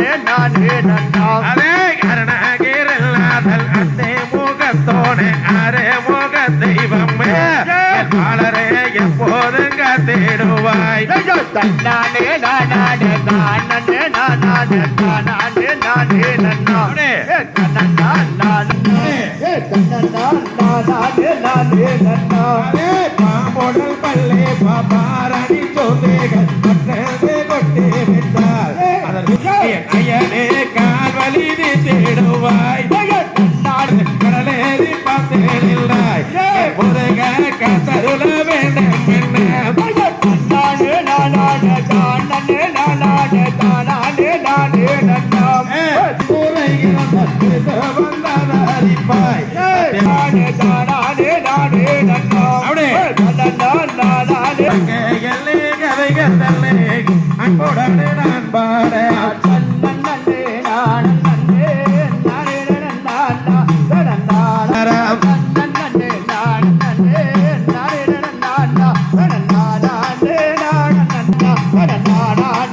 நன்னாம் அதே கருணாகிரல்லாதல் அந்தே முகத்தோனே அரே முக தெய்வமே பாலரே எப்போதும் காத்திடுவாய். தன்னானே நானே நானே நானே நானே நானே நானே நானே. நானே பாம்பொடல் பல்லே பாபாரணி சோதேகள் மற்றே கொட்டே அதற்கு ஐயனே கால்வலி நீ தேடுவாய் கடலேறி பார்த்தேனில்லாய் முருக கத்தருள வேண்டும் என்ன? நானே நானே para